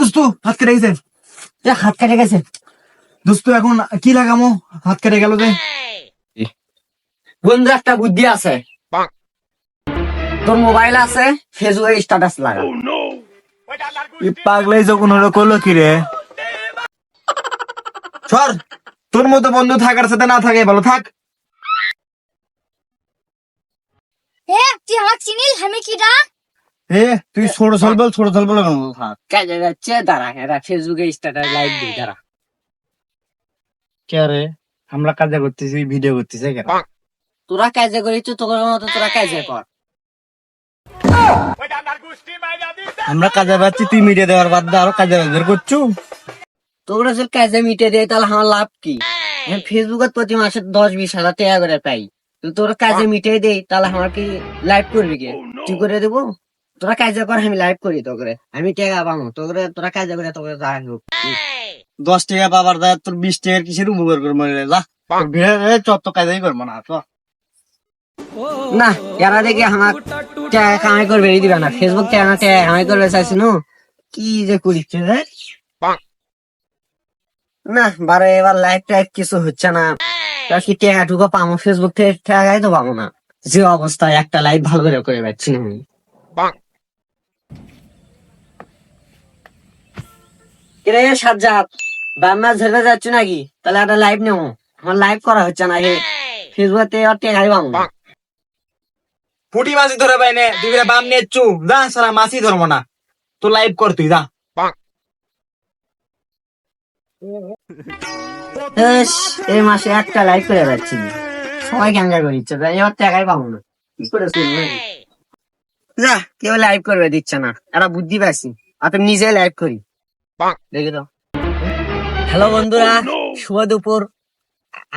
দোস্ত? হাত কেটে গেছে। হাত কেটে গেছে। দোস্ত এখন কি লাগামো? হাত কেটে গেল যে। বন্ধু একটা বুদ্ধি আছে। তোর মোবাইল আছে ফেসবুকে স্ট্যাটাস লাগা। ই পাগলে যখন হলো করল কি রে? সর। তোর মতো বন্ধু থাকার সাথে না থাকে ভালো থাক। এ তুই আমাকে চিনিস? আমি কিরা এ তুই ছোট সল বল ছোট সল বল থাক কাজে যাচ্ছে দাঁড়া এরা ফেসবুকে স্ট্যাটাস লাইক দিই দাঁড়া। কে রে? আমরা কাজে করতেছি ভিডিও করতেছি কেন? তোরা কাজে করিস তোর মতো তোরা কাজে কর। আমরা কাজে পাচ্ছি তুই মিডিয়া দেওয়ার বাদ দিয়ে আরও কাজে বের করছু? তোরা যদি কাজে মিটে দেয় তাহলে আমার লাভ কি? ফেসবুকে প্রতি মাসে দশ বিশ হাজার টাকা করে পাই। তো তোরা কাজে মিটে দেই তাহলে আমার কি লাইভ করবি কি? তুই করে দেবো? তোরা কাজে কর আমি লাইভ করি তো করে আমি টাকা পাবো তো করে তোরা কাজে করে তোকে যা হোক দশ টাকা পাবার দায় তোর বিশ টাকার কিসের উপকার করব রে? যা ভিড়ে চত্ব কাজেই করব না তো না এরা দেখে আমার টাকা কামাই করবে এই দিবে না। ফেসবুক টাকা টাকা কামাই করবে চাইছি নো। কি যে করিচ্ছে রে? না বারে এবার লাইভ টাইভ কিছু হচ্ছে না। তা কি টাকা টুকু পাবো ফেসবুক থেকে টাকাই তো পাবো না। যে অবস্থায় একটা লাইভ ভালো করে করে পাচ্ছি না কিরে সাজ্জাদ। বান্না ঝেড়ে যাচ্ছ নাকি? তাহলে একটা লাইভ নেব। আমার লাইভ করা হচ্ছে না ফেসবুকে আর টাকাই না ফুটি মাছি ধরে পাই নে তুই বাম নিয়ে চু যা সারা মাছি ধরবো না। তো লাইভ কর তুই যা। এই মাসে একটা লাইভ করে যাচ্ছি। সবাই ক্যাঙ্গা করে দিচ্ছে। এবার টাকাই পাবো না কি করে শুনব? যা কেউ লাইভ করবে দিচ্ছে না। এরা বুদ্ধি পাইছি। আর তুমি নিজে লাইভ করি। দেখে দাও হ্যালো বন্ধুরা শুভ দুপুর।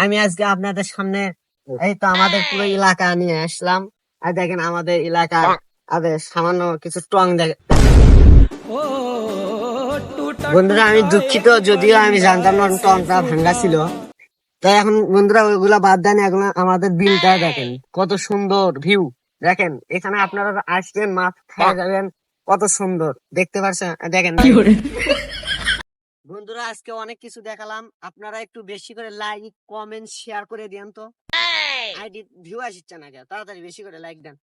আমি আজকে আপনাদের সামনে এই তো আমাদের পুরো এলাকা নিয়ে আসলাম। আর দেখেন আমাদের এলাকা আমাদের সামান্য কিছু টং দেখে বন্ধুরা আমি দুঃখিত যদিও আমি জানতাম না টংটা ভাঙ্গা ছিল। তাই এখন বন্ধুরা ওইগুলা বাদ দেন এখন আমাদের বিলটা দেখেন। কত সুন্দর ভিউ দেখেন এখানে আপনারা আসবেন মাছ খাওয়া যাবেন কত সুন্দর। দেখতে পাচ্ছেন দেখেন। বন্ধুরা আজকে অনেক কিছু দেখালাম। আপনারা একটু বেশি করে লাইক কমেন্ট শেয়ার করে দেন তো। আইডি ভিউ আসছে না? তাড়াতাড়ি বেশি করে লাইক দেন।